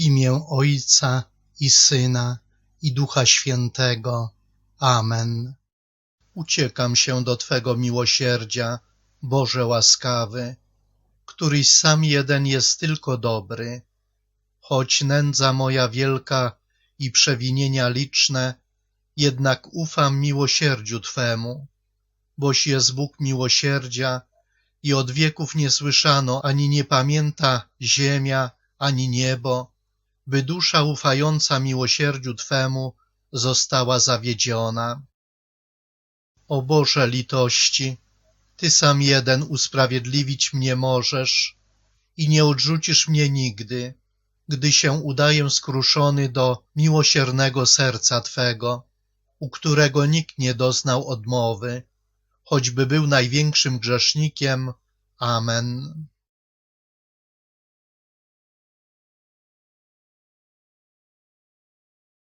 imię Ojca i Syna i Ducha Świętego. Amen. Uciekam się do Twego miłosierdzia, Boże łaskawy, któryś sam jeden jest tylko dobry. Choć nędza moja wielka i przewinienia liczne, jednak ufam miłosierdziu Twemu, boś jest Bóg miłosierdzia i od wieków nie słyszano ani nie pamięta ziemia, ani niebo, by dusza ufająca miłosierdziu Twemu została zawiedziona. O Boże litości, Ty sam jeden usprawiedliwić mnie możesz i nie odrzucisz mnie nigdy, gdy się udaję skruszony do miłosiernego serca Twego, u którego nikt nie doznał odmowy, choćby był największym grzesznikiem. Amen.